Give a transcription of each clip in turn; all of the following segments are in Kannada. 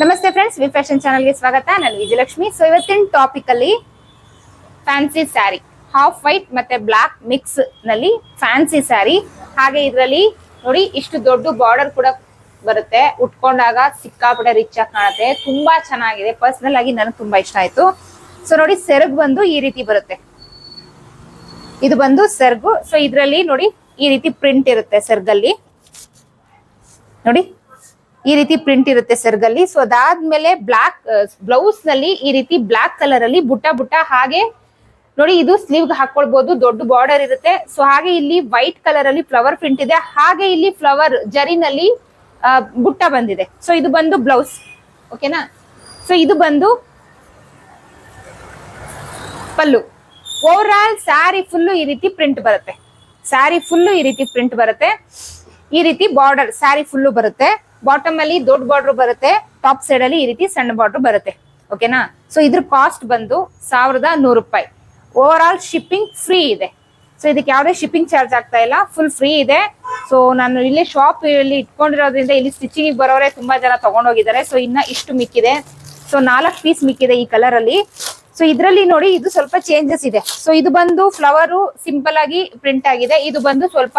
ನಮಸ್ತೆ ಫ್ರೆಂಡ್ಸ್ ವಿ ಫ್ಯಾಷನ್ ಚಾನಲ್ಗೆ ಸ್ವಾಗತ. ನಾನು ವಿಜಯಲಕ್ಷ್ಮಿ. ಸೊ ಇವತ್ತಿನ ಟಾಪಿಕ್ ಅಲ್ಲಿ ಫ್ಯಾನ್ಸಿ ಸ್ಯಾರಿ ಹಾಫ್ ವೈಟ್ ಮತ್ತೆ ಬ್ಲಾಕ್ ಮಿಕ್ಸ್ನಲ್ಲಿ ಫ್ಯಾನ್ಸಿ ಸ್ಯಾರಿ ಹಾಗೆ ಇದರಲ್ಲಿ ನೋಡಿ, ಇಷ್ಟು ದೊಡ್ಡ ಬಾರ್ಡರ್ ಕೂಡ ಬರುತ್ತೆ. ಉಟ್ಕೊಂಡಾಗ ಸಿಕ್ಕಾಪಟ್ಟೆ ರಿಚ್ ಆಗಿ ಕಾಣುತ್ತೆ. ತುಂಬಾ ಚೆನ್ನಾಗಿದೆ. ಪರ್ಸನಲ್ ಆಗಿ ನನಗೆ ತುಂಬಾ ಇಷ್ಟ ಆಯ್ತು. ಸೊ ನೋಡಿ, ಸೆರಗು ಬಂದು ಈ ರೀತಿ ಬರುತ್ತೆ. ಇದು ಬಂದು ಸೆರಗು. ಸೊ ಇದರಲ್ಲಿ ನೋಡಿ, ಈ ರೀತಿ ಪ್ರಿಂಟ್ ಇರುತ್ತೆ ಸೆರ್ಗಲ್ಲಿ. ನೋಡಿ ಈ ರೀತಿ ಪ್ರಿಂಟ್ ಇರುತ್ತೆ ಸೆರ್ಗಲ್ಲಿ ಸೊ ಅದಾದ್ಮೇಲೆ ಬ್ಲಾಕ್ ಬ್ಲೌಸ್ನಲ್ಲಿ ಈ ರೀತಿ ಬ್ಲಾಕ್ ಕಲರ್ ಅಲ್ಲಿ ಬುಟ್ಟ ಬುಟ್ಟ ಹಾಗೆ ನೋಡಿ ಇದು ಸ್ಲೀವ್ ಹಾಕೊಳ್ಬಹುದು ದೊಡ್ಡ ಬಾರ್ಡರ್ ಇರುತ್ತೆ. ಸೊ ಹಾಗೆ ಇಲ್ಲಿ ವೈಟ್ ಕಲರ್ ಅಲ್ಲಿ ಫ್ಲವರ್ ಪ್ರಿಂಟ್ ಇದೆ. ಹಾಗೆ ಇಲ್ಲಿ ಫ್ಲವರ್ ಜರಿನಲ್ಲಿ ಬುಟ್ಟ ಬಂದಿದೆ. ಸೊ ಇದು ಬಂದು ಬ್ಲೌಸ್ ಓಕೆನಾ ಸೊ ಇದು ಬಂದು ಪಲ್ಲು. ಓವರ್ ಆಲ್ ಸ್ಯಾರಿ ಫುಲ್ಲು ಈ ರೀತಿ ಪ್ರಿಂಟ್ ಬರುತ್ತೆ. ಸ್ಯಾರಿ ಫುಲ್ಲು ಈ ರೀತಿ ಪ್ರಿಂಟ್ ಬರುತ್ತೆ. ಈ ರೀತಿ ಬಾರ್ಡರ್ ಸ್ಯಾರಿ ಫುಲ್ಲು ಬರುತ್ತೆ. ಬಾಟಮ್ ಅಲ್ಲಿ ದೊಡ್ಡ ಬಾರ್ಡರ್ ಬರುತ್ತೆ ಟಾಪ್ ಸೈಡ್ ಅಲ್ಲಿ ಈ ರೀತಿ ಸಣ್ಣ ಬಾರ್ಡರ್ ಬರುತ್ತೆ. ಓಕೆನಾ ಸೊ ಇದ್ರ ಕಾಸ್ಟ್ ಬಂದು ಸಾವಿರದ ನೂರು ರೂಪಾಯಿ. ಓವರ್ ಆಲ್ ಶಿಪ್ಪಿಂಗ್ ಫ್ರೀ ಇದೆ. ಸೊ ಇದಕ್ಕೆ ಯಾವುದೇ ಶಿಪ್ಪಿಂಗ್ ಚಾರ್ಜ್ ಆಗ್ತಾ ಇಲ್ಲ. ಫುಲ್ ಫ್ರೀ ಇದೆ. ಸೊ ನಾನು ಇಲ್ಲಿ ಶಾಪ್ ಇಲ್ಲಿ ಇಟ್ಕೊಂಡಿರೋದ್ರಿಂದ ಇಲ್ಲಿ ಸ್ಟಿಚಿಂಗ್ ಬರೋರೆ ತುಂಬಾ ಜನ ತಗೊಂಡೋಗಿದ್ದಾರೆ. ಸೊ ಇನ್ನ ಇಷ್ಟು ಮಿಕ್ಕಿದೆ. ಸೊ ನಾಲ್ಕು ಪೀಸ್ ಮಿಕ್ಕಿದೆ ಈ ಕಲರ್ ಅಲ್ಲಿ. ಸೊ ಇದರಲ್ಲಿ ನೋಡಿ ಇದು ಸ್ವಲ್ಪ ಚೇಂಜಸ್ ಇದೆ. ಸೊ ಇದು ಬಂದು ಫ್ಲವರು ಸಿಂಪಲ್ ಆಗಿ ಪ್ರಿಂಟ್ ಆಗಿದೆ. ಇದು ಬಂದು ಸ್ವಲ್ಪ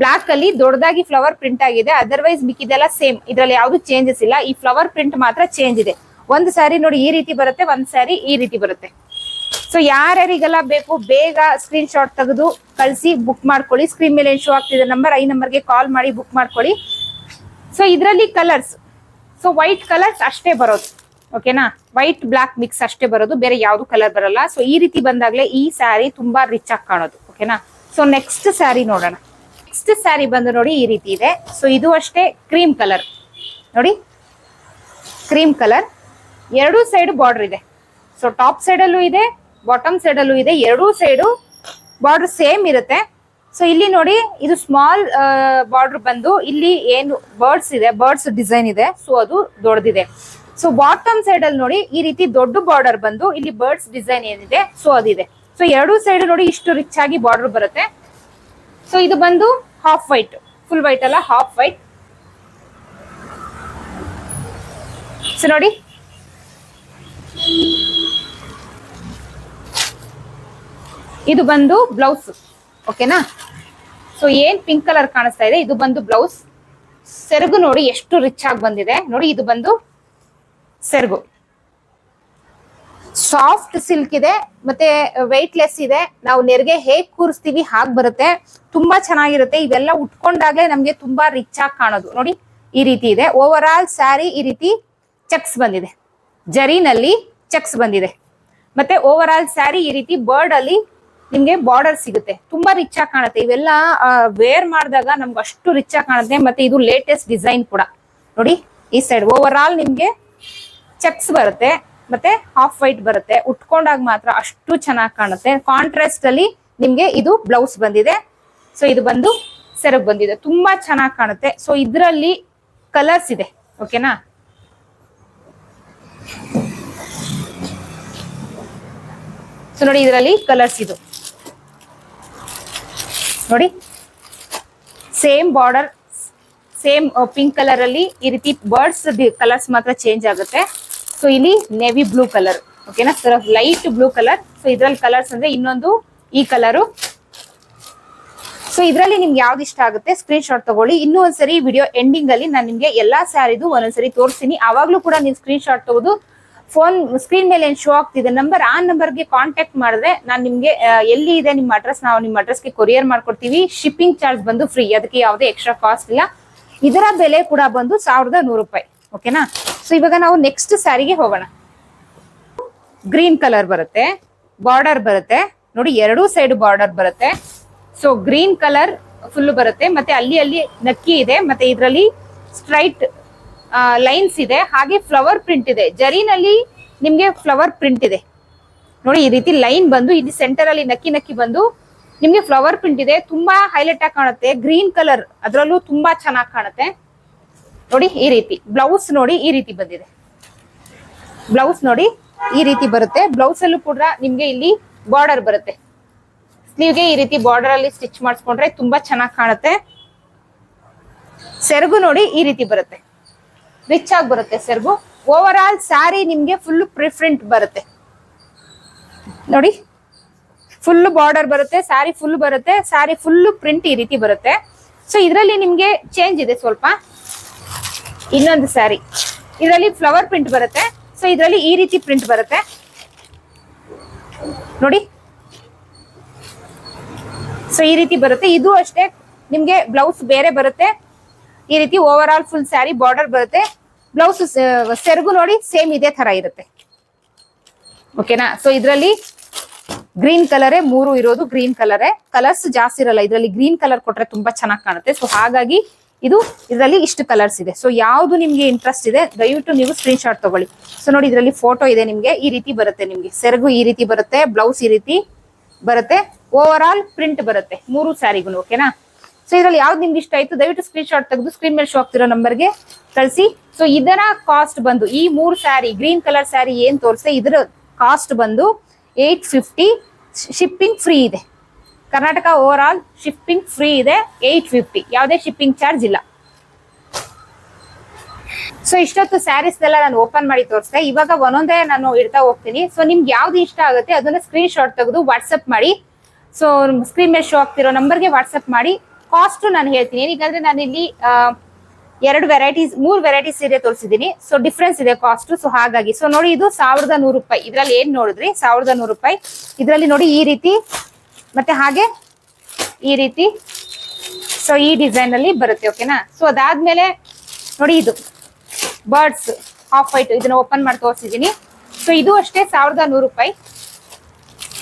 ಬ್ಲಾಕ್ ಅಲ್ಲಿ ದೊಡ್ಡದಾಗಿ ಫ್ಲವರ್ ಪ್ರಿಂಟ್ ಆಗಿದೆ. ಅದರ್ವೈಸ್ ಮಿಕ್ಕಿದೆಲ್ಲ ಸೇಮ್ ಇದರಲ್ಲಿ ಯಾವ್ದು ಚೇಂಜಸ್ ಇಲ್ಲ. ಈ ಫ್ಲವರ್ ಪ್ರಿಂಟ್ ಮಾತ್ರ ಚೇಂಜ್ ಇದೆ. ಒಂದು ಸ್ಯಾರಿ ನೋಡಿ ಈ ರೀತಿ ಬರುತ್ತೆ, ಒಂದ್ ಸ್ಯಾರಿ ಈ ರೀತಿ ಬರುತ್ತೆ. ಸೊ ಯಾರ್ಯಾರಿಗೆಲ್ಲ ಬೇಕು, ಬೇಗ ಸ್ಕ್ರೀನ್ ಶಾಟ್ ತೆಗೆದು ಕಳಿಸಿ ಬುಕ್ ಮಾಡ್ಕೊಳ್ಳಿ. ಸ್ಕ್ರೀನ್ ಮೇಲೆ ಶೋ ಆಗ್ತಿದೆ ನಂಬರ್ ಐ ನಂಬರ್ಗೆ ಕಾಲ್ ಮಾಡಿ ಬುಕ್ ಮಾಡ್ಕೊಳ್ಳಿ. ಸೊ ಇದರಲ್ಲಿ ಕಲರ್ಸ್ ಸೊ ವೈಟ್ ಕಲರ್ಸ್ ಅಷ್ಟೇ ಬರೋದು. ಓಕೆನಾ ವೈಟ್ ಬ್ಲಾಕ್ ಮಿಕ್ಸ್ ಅಷ್ಟೇ ಬರೋದು. ಬೇರೆ ಯಾವ್ದು ಕಲರ್ ಬರಲ್ಲ. ಸೊ ಈ ರೀತಿ ಬಂದಾಗಲೇ ಈ ಸ್ಯಾರಿ ತುಂಬಾ ರಿಚ್ ಆಗಿ ಕಾಣೋದು. ಓಕೆನಾ ಸೊ ನೆಕ್ಸ್ಟ್ ಸ್ಯಾರಿ ನೋಡೋಣ. ನೆಕ್ಸ್ಟ್ ಸ್ಯಾರಿ ಬಂದು ನೋಡಿ ಈ ರೀತಿ ಇದೆ. ಸೊ ಇದು ಅಷ್ಟೇ ಕ್ರೀಮ್ ಕಲರ್ ನೋಡಿ ಕ್ರೀಮ್ ಕಲರ್ ಎರಡೂ ಸೈಡ್ ಬಾರ್ಡರ್ ಇದೆ. ಸೊ ಟಾಪ್ ಸೈಡ್ ಅಲ್ಲೂ ಇದೆ ಬಾಟಮ್ ಸೈಡ್ ಅಲ್ಲೂ ಇದೆ. ಎರಡೂ ಸೈಡು ಬಾರ್ಡರ್ ಸೇಮ್ ಇರುತ್ತೆ. ಸೊ ಇಲ್ಲಿ ನೋಡಿ, ಇದು ಸ್ಮಾಲ್ ಬಾರ್ಡರ್ ಬಂದು ಇಲ್ಲಿ ಏನು ಬರ್ಡ್ಸ್ ಇದೆ ಬರ್ಡ್ಸ್ ಡಿಸೈನ್ ಇದೆ. ಸೊ ಅದು ದೊಡ್ಡದಿದೆ. ಸೊ ಬಾಟಮ್ ಸೈಡ್ ಅಲ್ಲಿ ನೋಡಿ, ಈ ರೀತಿ ದೊಡ್ಡ ಬಾರ್ಡರ್ ಬಂದು ಇಲ್ಲಿ ಬರ್ಡ್ಸ್ ಡಿಸೈನ್ ಏನಿದೆ ಸೊ ಅದಿದೆ. ಸೊ ಎರಡೂ ಸೈಡ್ ನೋಡಿ ಇಷ್ಟು ರಿಚ್ ಆಗಿ ಬಾರ್ಡರ್ ಬರುತ್ತೆ. ಸೊ ಇದು ಬಂದು ಹಾಫ್ ವೈಟ್ ಫುಲ್ ವೈಟ್ ಅಲ್ಲ ಹಾಫ್ ವೈಟ್ ಸೊ ನೋಡಿ. ಇದು ಬಂದು ಬ್ಲೌಸ್ ಓಕೆನಾ ಸೊ ಏನ್ ಪಿಂಕ್ ಕಲರ್ ಕಾಣಿಸ್ತಾ ಇದೆ? ಇದು ಬಂದು ಬ್ಲೌಸ್ ಸೆರಗು ನೋಡಿ ಎಷ್ಟು ರಿಚ್ ಆಗಿ ಬಂದಿದೆ. ನೋಡಿ, ಇದು ಬಂದು ಸೆರಗು. ಸಾಫ್ಟ್ ಸಿಲ್ಕ್ ಇದೆ, ಮತ್ತೆ ವೆಯ್ಟ್ ಲೆಸ್ ಇದೆ. ನಾವು ನೆರಿಗೆ ಹೇಗ್ ಕೂರಿಸ್ತೀವಿ, ಹಾಗ್ ಬರುತ್ತೆ. ತುಂಬಾ ಚೆನ್ನಾಗಿರುತ್ತೆ. ಇವೆಲ್ಲ ಉಟ್ಕೊಂಡಾಗ್ಲೇ ನಮ್ಗೆ ತುಂಬಾ ರಿಚ್ ಆಗಿ ಕಾಣೋದು. ನೋಡಿ, ಈ ರೀತಿ ಇದೆ. ಓವರ್ ಆಲ್ ಸ್ಯಾರಿ ಈ ರೀತಿ ಚೆಕ್ಸ್ ಬಂದಿದೆ. ಜರಿನಲ್ಲಿ ಚೆಕ್ಸ್ ಬಂದಿದೆ. ಮತ್ತೆ ಓವರ್ ಆಲ್ ಸ್ಯಾರಿ ಈ ರೀತಿ ಬರ್ಡ್ ಅಲ್ಲಿ ನಿಮ್ಗೆ ಬಾರ್ಡರ್ ಸಿಗುತ್ತೆ. ತುಂಬಾ ರಿಚ್ ಆಗಿ ಕಾಣುತ್ತೆ. ಇವೆಲ್ಲ ವೇರ್ ಮಾಡಿದಾಗ ನಮ್ಗೆ ಅಷ್ಟು ರಿಚ್ ಆಗಿ ಕಾಣುತ್ತೆ. ಮತ್ತೆ ಇದು ಲೇಟೆಸ್ಟ್ ಡಿಸೈನ್ ಕೂಡ. ನೋಡಿ, ಈ ಸೈಡ್ ಓವರ್ ಆಲ್ ನಿಮ್ಗೆ ಚೆಕ್ಸ್ ಬರುತ್ತೆ. ಮತ್ತೆ ಹಾಫ್ ವೈಟ್ ಬರುತ್ತೆ. ಉಟ್ಕೊಂಡಾಗ ಮಾತ್ರ ಅಷ್ಟು ಚೆನ್ನಾಗಿ ಕಾಣುತ್ತೆ. ಕಾಂಟ್ರಾಸ್ಟ್ ಅಲ್ಲಿ ನಿಮ್ಗೆ ಇದು ಬ್ಲೌಸ್ ಬಂದಿದೆ. ಸೊ ಇದು ಬಂದು ಸೆರಗ್ ಬಂದಿದೆ. ತುಂಬಾ ಚೆನ್ನಾಗಿ ಕಾಣುತ್ತೆ. ಸೊ ಇದರಲ್ಲಿ ಕಲರ್ಸ್ ಇದೆ. ಓಕೆನಾ ಸೊ ನೋಡಿ ಇದರಲ್ಲಿ ಕಲರ್ಸ್ ಇದು. ನೋಡಿ. Same border same pink colour ಅಲ್ಲಿ ಈ ರೀತಿ ಬರ್ಡ್ಸ್ ಕಲರ್ಸ್ ಮಾತ್ರ ಚೇಂಜ್ ಆಗುತ್ತೆ. ಸೊ ಇಲ್ಲಿ ನೆವಿ ಬ್ಲೂ ಕಲರ್ ಓಕೆನಾ sir light blue colour so ಇದ್ರಲ್ಲಿ ಕಲರ್ಸ್ ಅಂದ್ರೆ ಇನ್ನೊಂದು ಈ ಕಲರು ಸೊ ಇದರಲ್ಲಿ ನಿಮ್ಗೆ ಯಾವ್ದು ಇಷ್ಟ ಆಗುತ್ತೆ ಸ್ಕ್ರೀನ್ ಶಾಟ್ ತಗೊಳ್ಳಿ. ಇನ್ನೂ ಒಂದ್ಸರಿ ವಿಡಿಯೋ ಎಂಡಿಂಗ್ ಅಲ್ಲಿ ನಾನು ನಿಮ್ಗೆ ಎಲ್ಲಾ ಸ್ಯಾರಿದು ಒಂದೊಂದ್ಸರಿ ತೋರಿಸ್ತೀನಿ. ಅವಾಗ್ಲೂ ಕೂಡ ನೀವು ಸ್ಕ್ರೀನ್ ಶಾಟ್ ತಗೋದು. ಫೋನ್ ಸ್ಕ್ರೀನ್ ಮೇಲೆ ಏನ್ ಶೋ ಆಗ್ತಿದೆ ನಂಬರ್ ಆ ನಂಬರ್ಗೆ ಕಾಂಟ್ಯಾಕ್ಟ್ ಮಾಡಿದ್ರೆ ನಾನು ನಿಮ್ಗೆ ಎಲ್ಲಿ ಇದೆ ನಿಮ್ಮ ಅಡ್ರೆಸ್ ನಾವು ನಿಮ್ಮ ಅಡ್ರೆಸ್ಗೆ ಕೊರಿಯರ್ ಮಾಡ್ಕೊಡ್ತೀವಿ. ಶಿಪ್ಪಿಂಗ್ ಚಾರ್ಜ್ ಬಂದು ಫ್ರೀ ಅದಕ್ಕೆ ಯಾವುದೇ ಎಕ್ಸ್ಟ್ರಾ ಕಾಸ್ಟ್ ಇಲ್ಲ. ಇದರ ಬೆಲೆ ಕೂಡ ಬಂದು ಸಾವಿರದ ನೂರು ರೂಪಾಯಿ. ಓಕೆನಾ? ಸೊ ಇವಾಗ ನಾವು ನೆಕ್ಸ್ಟ್ ಸ್ಯಾರಿಗೆ ಹೋಗೋಣ. ಗ್ರೀನ್ ಕಲರ್ ಬರುತ್ತೆ, ಬಾರ್ಡರ್ ಬರುತ್ತೆ. ನೋಡಿ, ಎರಡೂ ಸೈಡ್ ಬಾರ್ಡರ್ ಬರುತ್ತೆ. ಸೊ ಗ್ರೀನ್ ಕಲರ್ ಫುಲ್ ಬರುತ್ತೆ. ಮತ್ತೆ ಅಲ್ಲಿ ಅಲ್ಲಿ ನಕ್ಕಿ ಇದೆ, ಮತ್ತೆ ಇದರಲ್ಲಿ ಸ್ಟ್ರೈಟ್ ಲೈನ್ಸ್ ಇದೆ. ಹಾಗೆ ಫ್ಲವರ್ ಪ್ರಿಂಟ್ ಇದೆ. ಜರಿನಲ್ಲಿ ನಿಮ್ಗೆ ಫ್ಲವರ್ ಪ್ರಿಂಟ್ ಇದೆ. ನೋಡಿ, ಈ ರೀತಿ ಲೈನ್ ಬಂದು, ಇಲ್ಲಿ ಸೆಂಟರ್ ಅಲ್ಲಿ ನಕ್ಕಿ ನಕ್ಕಿ ಬಂದು ನಿಮ್ಗೆ ಫ್ಲವರ್ ಪ್ರಿಂಟ್ ಇದೆ. ತುಂಬಾ ಹೈಲೈಟ್ ಆಗಿ ಕಾಣುತ್ತೆ. ಗ್ರೀನ್ ಕಲರ್ ಅದರಲ್ಲೂ ತುಂಬಾ ಚೆನ್ನಾಗಿ ಕಾಣುತ್ತೆ. ನೋಡಿ ಈ ರೀತಿ ಬ್ಲೌಸ್ ನೋಡಿ ಈ ರೀತಿ ಬಂದಿದೆ. ಬ್ಲೌಸ್ ನೋಡಿ ಈ ರೀತಿ ಬರುತ್ತೆ. ಬ್ಲೌಸ್ ಅಲ್ಲೂ ಕೂಡ ನಿಮ್ಗೆ ಇಲ್ಲಿ ಬಾರ್ಡರ್ ಬರುತ್ತೆ. ಸ್ಲೀವ್ಗೆ ಈ ರೀತಿ ಬಾರ್ಡರ್ ಅಲ್ಲಿ ಸ್ಟಿಚ್ ಮಾಡಿಸ್ಕೊಂಡ್ರೆ ತುಂಬಾ ಚೆನ್ನಾಗಿ ಕಾಣುತ್ತೆ. ಸೆರಗು ನೋಡಿ ಈ ರೀತಿ ಬರುತ್ತೆ. ರಿಚ್ ಆಗಿ ಬರುತ್ತೆ ಸೆರಗು. ಓವರ್ ಆಲ್ ಸ್ಯಾರಿ ನಿಮ್ಗೆ ಫುಲ್ ಪ್ರಿಫ್ರೆಂಟ್ ಬರುತ್ತೆ. ನೋಡಿ ಫುಲ್ ಬಾರ್ಡರ್ ಬರುತ್ತೆ ಸ್ಯಾರಿ ಫುಲ್ ಬರುತ್ತೆ ಸ್ಯಾರಿ ಫುಲ್ ಪ್ರಿಂಟ್ ಈ ರೀತಿ ಬರುತ್ತೆ. ಸೊ ಇದರಲ್ಲಿ ನಿಮ್ಗೆ ಚೇಂಜ್ ಇದೆ ಸ್ವಲ್ಪ. ಇನ್ನೊಂದು ಸ್ಯಾರಿ ಇದರಲ್ಲಿ ಫ್ಲವರ್ ಪ್ರಿಂಟ್ ಬರುತ್ತೆ. ಸೊ ಇದರಲ್ಲಿ ಈ ರೀತಿ ಪ್ರಿಂಟ್ ಬರುತ್ತೆ. ನೋಡಿ. ಸೊ ಈ ರೀತಿ ಬರುತ್ತೆ. ಇದು ಅಷ್ಟೇ. ನಿಮ್ಗೆ ಬ್ಲೌಸ್ ಬೇರೆ ಬರುತ್ತೆ. ಈ ರೀತಿ over all full saree border ಬರುತ್ತೆ ಬ್ಲೌಸ್ ಸೆರಗು ನೋಡಿ ಸೇಮ್ ಇದೇ ತರ ಇರುತ್ತೆ. ಓಕೆನಾ ಸೊ ಇದರಲ್ಲಿ ಗ್ರೀನ್ ಕಲರೇ ಮೂರು ಇರೋದು ಗ್ರೀನ್ ಕಲರೇ ಕಲರ್ಸ್ ಜಾಸ್ತಿ ಇರಲ್ಲ. ಇದರಲ್ಲಿ ಗ್ರೀನ್ ಕಲರ್ ಕೊಟ್ರೆ ತುಂಬಾ ಚೆನ್ನಾಗಿ ಕಾಣುತ್ತೆ. ಸೊ ಹಾಗಾಗಿ ಇದು ಇದರಲ್ಲಿ ಇಷ್ಟು ಕಲರ್ಸ್ ಇದೆ. ಸೊ ಯಾವ್ದು ನಿಮ್ಗೆ ಇಂಟ್ರೆಸ್ಟ್ ಇದೆ, ದಯವಿಟ್ಟು ನೀವು ಸ್ಕ್ರೀನ್ ಶಾಟ್ ತಗೊಳ್ಳಿ. ಸೊ ನೋಡಿ ಇದರಲ್ಲಿ ಫೋಟೋ ಇದೆ ನಿಮ್ಗೆ, ಈ ರೀತಿ ಬರುತ್ತೆ ನಿಮ್ಗೆ. ಸೆರಗು ಈ ರೀತಿ ಬರುತ್ತೆ ಬ್ಲೌಸ್ ಈ ರೀತಿ ಬರುತ್ತೆ ಓವರ್ ಆಲ್ ಪ್ರಿಂಟ್ ಬರುತ್ತೆ, ಮೂರು ಸ್ಯಾರಿಗೂ ಓಕೆನಾ ಸೊ ಇದ್ರಲ್ಲಿ ಯಾವ್ದು ನಿಮ್ಗೆ ಇಷ್ಟ ಆಯ್ತು, ದಯವಿಟ್ಟು ಸ್ಕ್ರೀನ್ ಶಾಟ್ ತೆಗೆದು ಸ್ಕ್ರೀನ್ ಮೇಲೆ ಶೋ ಆಗ್ತಿರೋ ನಂಬರ್ಗೆ ಕಳಿಸಿ. ಸೊ ಇದರ ಕಾಸ್ಟ್ ಬಂದು, ಈ ಮೂರು ಸ್ಯಾರಿ ಗ್ರೀನ್ ಕಲರ್ ಸ್ಯಾರಿ ಏನ್ ತೋರಿಸ್ತೆ ಇದರ ಕಾಸ್ಟ್ ಬಂದು ಏಟ್ ಫಿಫ್ಟಿ ಶಿಪ್ಪಿಂಗ್ ಫ್ರೀ ಇದೆ. Karnataka over all shipping free ಇದೆ ಏಟ್ ಫಿಫ್ಟಿ ಯಾವುದೇ ಶಿಪ್ಪಿಂಗ್ ಚಾರ್ಜ್ ಇಲ್ಲ. ಸೊ ಇಷ್ಟೊತ್ತು ಸ್ಯಾರೀಸ್ ಎಲ್ಲ ನಾನು ಓಪನ್ ಮಾಡಿ ತೋರಿಸ್ದೆ. ಇವಾಗ ಒಂದೊಂದೇ ನಾನು ಇಡ್ತಾ ಹೋಗ್ತೀನಿ. ಸೊ ನಿಮ್ಗೆ ಯಾವ್ದು ಇಷ್ಟ ಆಗುತ್ತೆ, ಅದನ್ನ ಸ್ಕ್ರೀನ್ ಶಾಟ್ ತೆಗೆದು ವಾಟ್ಸಪ್ ಮಾಡಿ. ಸೊ ಸ್ಕ್ರೀನ್ ಮೇಲೆ ಶೋ ಆಗ್ತಿರೋ ನಂಬರ್ಗೆ ವಾಟ್ಸಪ್ ಮಾಡಿ. ಕಾಸ್ಟ್ ನಾನು ಹೇಳ್ತೀನಿ. ಏನಕ್ಕೆ ನಾನು ಇಲ್ಲಿ ಎರಡು ವೆರೈಟೀಸ್ ಮೂರು ವೆರೈಟೀಸ್ ಸೀರೆ ತೋರಿಸಿದ್ದೀನಿ. ಸೊ ಡಿಫ್ರೆನ್ಸ್ ಇದೆ ಕಾಸ್ಟ್ ಸೊ ಹಾಗಾಗಿ. ಸೊ ನೋಡಿ ಇದು ಸಾವಿರದ ನೂರು ರೂಪಾಯಿ. ಇದ್ರಲ್ಲಿ ಏನ್ ನೋಡಿದ್ರಿ? ಸಾವಿರದ ನೂರು ರೂಪಾಯಿ. ಇದರಲ್ಲಿ ನೋಡಿ ಈ ರೀತಿ ಮತ್ತೆ ಹಾಗೆ ಈ ರೀತಿ. ಸೊ ಈ ಡಿಸೈನ್ ಅಲ್ಲಿ ಬರುತ್ತೆ ಓಕೆನಾ ಸೊ ಅದಾದ್ಮೇಲೆ ನೋಡಿ ಇದು. ಬರ್ಡ್ಸ್ ಹಾಫ್ ವೈಟ್ ಇದನ್ನ ಓಪನ್ ಮಾಡಿ ತೋರಿಸಿದೀನಿ. ಸೊ ಇದು ಅಷ್ಟೇ ಸಾವಿರದ ನೂರು ರೂಪಾಯಿ.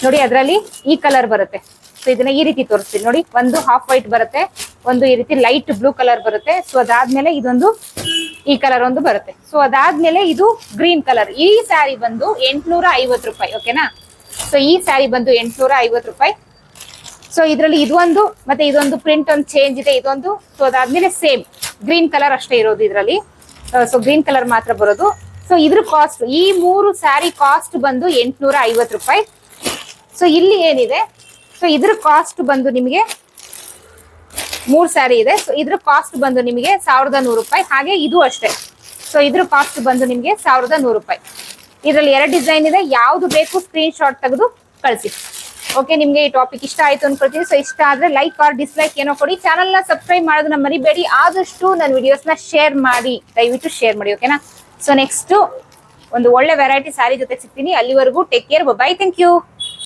ನೋಡಿ, ಅದರಲ್ಲಿ ಈ ಕಲರ್ ಬರುತ್ತೆ. ಸೊ ಇದನ್ನ ಈ ರೀತಿ ತೋರಿಸ್ತೀನಿ. ನೋಡಿ, ಒಂದು ಹಾಫ್ ವೈಟ್ ಬರುತ್ತೆ, ಒಂದು ಈ ರೀತಿ ಲೈಟ್ ಬ್ಲೂ ಕಲರ್ ಬರುತ್ತೆ. ಸೊ ಅದಾದ್ಮೇಲೆ ಇದೊಂದು ಈ ಕಲರ್ ಒಂದು ಬರುತ್ತೆ. ಸೊ ಅದಾದ್ಮೇಲೆ ಇದು ಗ್ರೀನ್ ಕಲರ್ ಈ ಸ್ಯಾರಿ ಬಂದು ಎಂಟ್ನೂರ ಐವತ್ತು ರೂಪಾಯಿ ಓಕೆನಾ ಸೊ ಈ ಸ್ಯಾರಿ ಬಂದು ಎಂಟ್ನೂರ ಐವತ್ತು ರೂಪಾಯಿ. ಸೊ ಇದರಲ್ಲಿ ಇದೊಂದು, ಮತ್ತೆ ಇದೊಂದು ಪ್ರಿಂಟ್ ಒಂದು ಚೇಂಜ್ ಇದೆ, ಇದೊಂದು. ಸೊ ಅದಾದ್ಮೇಲೆ ಸೇಮ್ ಗ್ರೀನ್ ಕಲರ್ ಅಷ್ಟೇ ಇರೋದು ಇದರಲ್ಲಿ. ಸೊ ಗ್ರೀನ್ ಕಲರ್ ಮಾತ್ರ ಬರೋದು. ಸೊ ಇದ್ರ ಕಾಸ್ಟ್ ಈ ಮೂರು ಸ್ಯಾರಿ ಕಾಸ್ಟ್ ಬಂದು ಎಂಟುನೂರ ಐವತ್ತು ರೂಪಾಯಿ. ಸೊ ಇಲ್ಲಿ ಏನಿದೆ? ಸೊ ಇದ್ರ ಕಾಸ್ಟ್ ಬಂದು ನಿಮಗೆ ಮೂರು ಸ್ಯಾರಿ ಇದೆ. ಸೊ ಇದ್ರ ಕಾಸ್ಟ್ ಬಂದು ನಿಮಗೆ ಸಾವಿರದ ನೂರು ರೂಪಾಯಿ. ಹಾಗೆ ಇದು ಅಷ್ಟೇ. ಸೊ ಇದ್ರ ಕಾಸ್ಟ್ ಬಂದು ನಿಮಗೆ ಸಾವಿರದ ನೂರು ರೂಪಾಯಿ. ಇದರಲ್ಲಿ ಎರಡು ಡಿಸೈನ್ ಇದೆ. ಯಾವುದು ಬೇಕು ಸ್ಕ್ರೀನ್ ಶಾಟ್ ತೆಗೆದು ಕಳಿಸಿ. ಓಕೆ ನಿಮ್ಗೆ ಈ ಟಾಪಿಕ್ ಇಷ್ಟ ಆಯ್ತು ಅನ್ಕೊಳ್ತೀನಿ. ಸೊ ಇಷ್ಟ ಆದ್ರೆ ಲೈಕ್ ಆರ್ ಡಿಸ್ಲೈಕ್ ಏನೋ ಕೊಡಿ. ಚಾನಲ್ನ ಸಬ್ಸ್ಕ್ರೈಬ್ ಮಾಡೋದನ್ನ ಮರಿಬೇಡಿ. ಆದಷ್ಟು ನನ್ನ ವಿಡಿಯೋಸ್ನ ಶೇರ್ ಮಾಡಿ. ದಯವಿಟ್ಟು ಶೇರ್ ಮಾಡಿ ಓಕೆನಾ ಸೊ ನೆಕ್ಸ್ಟ್ ಒಂದು ಒಳ್ಳೆ ವೆರೈಟಿ ಸ್ಯಾರಿ ಜೊತೆ ಸಿಗ್ತೀನಿ. ಅಲ್ಲಿವರೆಗೂ take care bye thank you